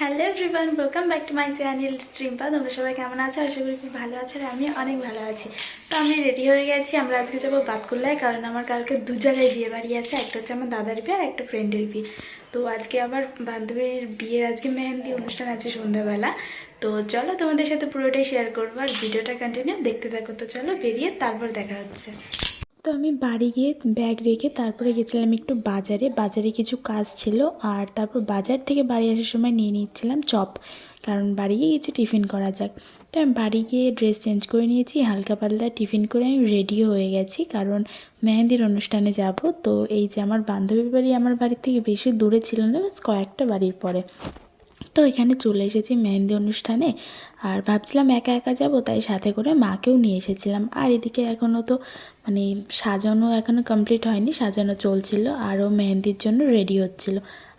Hello everyone welcome back to my channel স্ট্রিম্পা তোমরা সবাই কেমন আছো? আশা করি খুব ভালো আছো আমি অনেক ভালো আছি। তো আমি রেডি হয়ে গেছি। আমরা আজকে যাব বাতকুল্লায়, কারণ আমার কালকে দু জায়গায় বিয়ে বাড়ি আছে। একটা হচ্ছে আমার দাদার বিয়ে আর একটা ফ্রেন্ডের বিয়ে। তো আজকে আমার বান্ধবীর বিয়ের আজকে মেহেন্দি অনুষ্ঠান আছে সন্ধ্যাবেলা। তো চলো তোমাদের সাথে পুরোটাই শেয়ার করব আর ভিডিওটা কন্টিনিউ দেখতে থাকো। তো চলো বেরিয়ে তারপর দেখা হচ্ছে। তো আমি বাড়ি গিয়ে ব্যাগ রেখে তারপরে গেছিলাম একটু বাজারে। বাজারে কিছু কাজ ছিল আর তারপর বাজার থেকে বাড়ি আসার সময় নিয়ে নিচ্ছিলাম চপ। কারণ বাড়ি গিয়ে কিছু টিফিন করা যাক। তো আমি বাড়ি গিয়ে ড্রেস চেঞ্জ করে নিয়েছি, হালকা পাতলা টিফিন করে আমি রেডিও হয়ে গেছি। কারণ মেহেন্দির অনুষ্ঠানে যাব। তো এই যে আমার বান্ধবীর বাড়ি আমার বাড়ির থেকে বেশি দূরে ছিল না কয়েকটা বাড়ির পরে। তো এখানে চলে এসেছি মেহেন্দি অনুষ্ঠানে। আর ভাবছিলাম একা একা যাব, তাই সাথে করে মাকেও নিয়ে এসেছিলাম। আর এদিকে এখনও তো মানে সাজানো এখনও কমপ্লিট হয়নি, সাজানো চলছিল, আরও মেহেন্দির জন্য রেডি হচ্ছিল।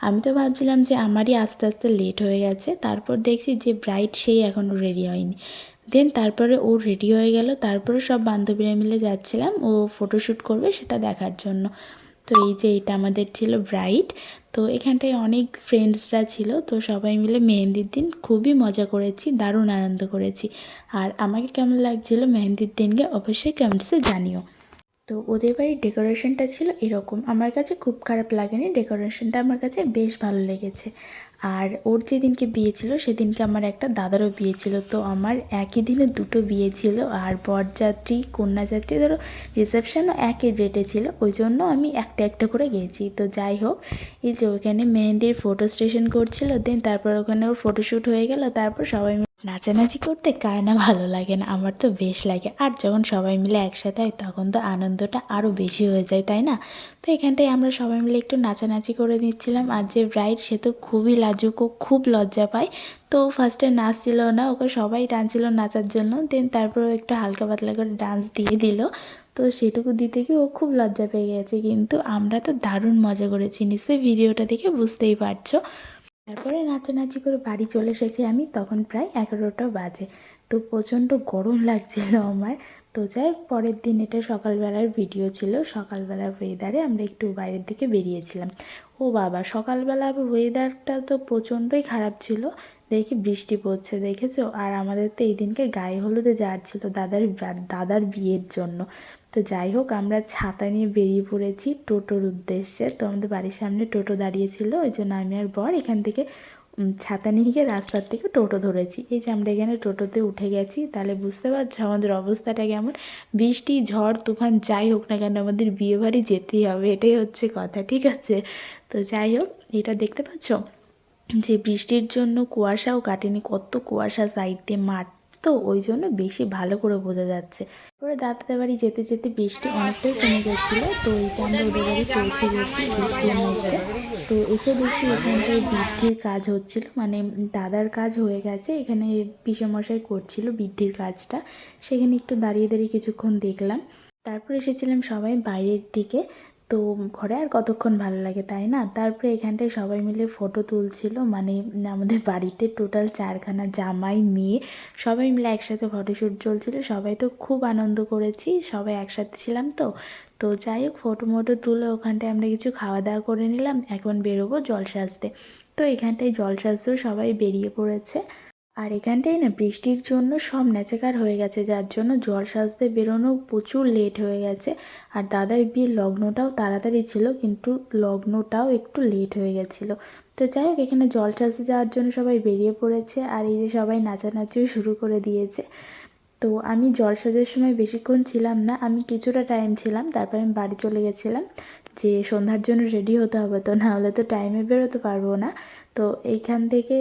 আমি তো ভাবছিলাম যে আমারই আস্তে আস্তে লেট হয়ে গেছে, তারপর দেখছি যে ব্রাইট সেই এখনও রেডি হয়নি। দেন তারপরে ও রেডি হয়ে গেল। তারপরে সব বান্ধবীরা মিলে যাচ্ছিলাম। ও ফটোশ্যুট করবে সেটা দেখার জন্য। তো এই যে এটা আমাদের ছিল ব্রাইট তো এখানটায় অনেক ফ্রেন্ডসরা ছিল। তো সবাই মিলে মেহেন্দির দিন খুবই মজা করেছি, দারুণ আনন্দ করেছি। আর আমাকে কেমন লাগছিল মেহেন্দির দিনকে অবশ্যই কমেন্টসে জানিও। তো ওদের বাড়ির ডেকোরেশনটা ছিল এরকম। আমার কাছে খুব খারাপ লাগেনি। ডেকোরেশনটা আমার কাছে বেশ ভালো লেগেছে। আর ওর যেদিনকে বিয়ে ছিল, সেদিনকে আমার একটা দাদারও বিয়ে ছিল। তো আমার একই দিনে দুটো বিয়ে ছিল, আর বরযাত্রী, কন্যাযাত্রী, ধরো রিসেপশানও একই ডেটে ছিল। ওই জন্য আমি একটা একটা করে গেছি তো যাই হোক, এই যে ওখানে মেহেন্দির ফটো স্টেশন করছিল দেন তারপর ওখানে ওর ফটোশ্যুট হয়ে গেল, তারপর সবাই নাচানাচি করতে কার না ভালো লাগে না? আমার তো বেশ লাগে। আর যখন সবাই মিলে একসাথে হয়, তখন তো আনন্দটা আরও বেশি হয়ে যায়, তাই না? তো এখানটায় আমরা সবাই মিলে একটু নাচানাচি করে নিচ্ছিলাম। আর যে ব্রাইড সে তো খুবই লাজুক ও খুব লজ্জা পায়। তো ও ফার্স্টে নাচছিল না, ওকে সবাই টানছিল নাচার জন্য। দেন তারপর একটু হালকা পাতলা করে ডান্স দিয়ে দিল। তো সেটুকু দিতে গিয়ে ও খুব লজ্জা পেয়ে গেছে। কিন্তু আমরা তো দারুণ মজা করেছি। নিশ্চয়ই ভিডিওটা দেখে বুঝতেই পারছ। তারপরে নাচানাচি করে বাড়ি চলে এসেছি আমি, তখন প্রায় এগারোটা বাজে। তো প্রচণ্ড গরম লাগছিল আমার। তো যাই পরের দিন এটা সকালবেলার ভিডিও ছিল। সকালবেলার ওয়েদারে আমরা একটু বাইরের দিকে বেরিয়েছিলাম। ও বাবা সকালবেলা ওয়েদারটা তো প্রচণ্ডই খারাপ ছিল। দেখি বৃষ্টি পড়ছে, দেখেছ? আর আমাদের তো এই দিনকে গায়ে হলুদে যাওয়ার ছিল দাদার দাদার বিয়ের জন্য। তো যাই হোক, আমরা ছাতা নিয়ে বেরিয়ে পড়েছি টোটোর উদ্দেশ্যে। তো আমাদের বাড়ির সামনে টোটো দাঁড়িয়েছিল, ওই জন্য আমি আর বর এখান থেকে ছাতা নিয়ে গিয়ে রাস্তার থেকে টোটো ধরেছি। এই যে আমরা এখানে টোটোতে উঠে গেছি, তাহলে বুঝতে পারছ আমাদের অবস্থাটা কেমন? বৃষ্টি, ঝড়, তুফান, যাই হোক না কেন, আমাদের বিয়ে বাড়ি যেতেই হবে, এটাই হচ্ছে কথা, ঠিক আছে? তো যাই হোক, এটা দেখতে পাচ্ছ? যে বৃষ্টির জন্য কুয়াশাও কাটেনি, কত কুয়াশা সাইড দিয়ে মাঠ, তো ওই জন্য বেশি ভালো করে বোঝা যাচ্ছে। পরে দাদাদের বাড়ি যেতে যেতে বৃষ্টি অনেকটাই কমে গেছিল, তো এই যে আমরা ওদের বাড়ি পৌঁছে গেছি বৃষ্টির মধ্যে। তো এসে দেখি এখানটায় বৃদ্ধির কাজ হচ্ছিল মানে দাদার কাজ হয়ে গেছে, এখানে পিসেমশাই করছিল বৃদ্ধির কাজটা। সেখানে একটু দাঁড়িয়ে দাঁড়িয়ে কিছুক্ষণ দেখলাম। তারপর এসেছিলাম সবাই বাইরের দিকে তো ঘরে আর কতক্ষণ ভালো লাগে, তাই না? তারপরে এখানটায় সবাই মিলে ফটো তুলছিল মানে আমাদের বাড়িতে টোটাল চারখানা জামাই, মেয়ে, সবাই মিলে একসাথে ফটোশ্যুট চলছিল। সবাই তো খুব আনন্দ করেছি, সবাই একসাথে ছিলাম তো। তো যাই হোক ফটো মোটো তুলে ওখানটায় আমরা কিছু খাওয়া দাওয়া করে নিলাম, এখন বেরোবো জল সাজতে তো এখানটায় জল সাজতেও সবাই বেরিয়ে পড়েছে। আর এখানটায় না বৃষ্টির জন্য সব নেচাকার হয়ে গেছে, যার জন্য জল সাজতে বেরোনো প্রচুর লেট হয়ে গেছে। আর দাদার বিয়ের লগ্নটাও তাড়াতাড়ি ছিল, কিন্তু লগ্নটাও একটু লেট হয়ে গেছিল। তো যাই হোক, এখানে জল সাজতে যাওয়ার জন্য সবাই বেরিয়ে পড়েছে, আর এই যে সবাই নাচানাচিও শুরু করে দিয়েছে। তো আমি জল সাজার সময় বেশিক্ষণ ছিলাম না, আমি কিছুটা টাইম ছিলাম, তারপর আমি বাড়ি চলে গেছিলাম। যে সন্ধ্যার জন্য রেডি হতে হবে, তো না হলে তো টাইমে বেরোতে পারব না। তো এইখান থেকে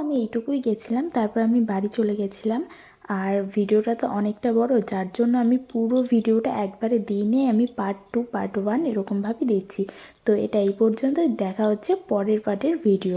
আমি এইটুকুই গেছিলাম, তারপর আমি বাড়ি চলে গেছিলাম। আর ভিডিওটা তো অনেকটা বড়, যার জন্য আমি পুরো ভিডিওটা একবারে দিনে আমি পার্ট টু পার্ট ওয়ান এরকমভাবে দিচ্ছি। তো এটা এই পর্যন্ত দেখা হচ্ছে পরের পার্টের ভিডিও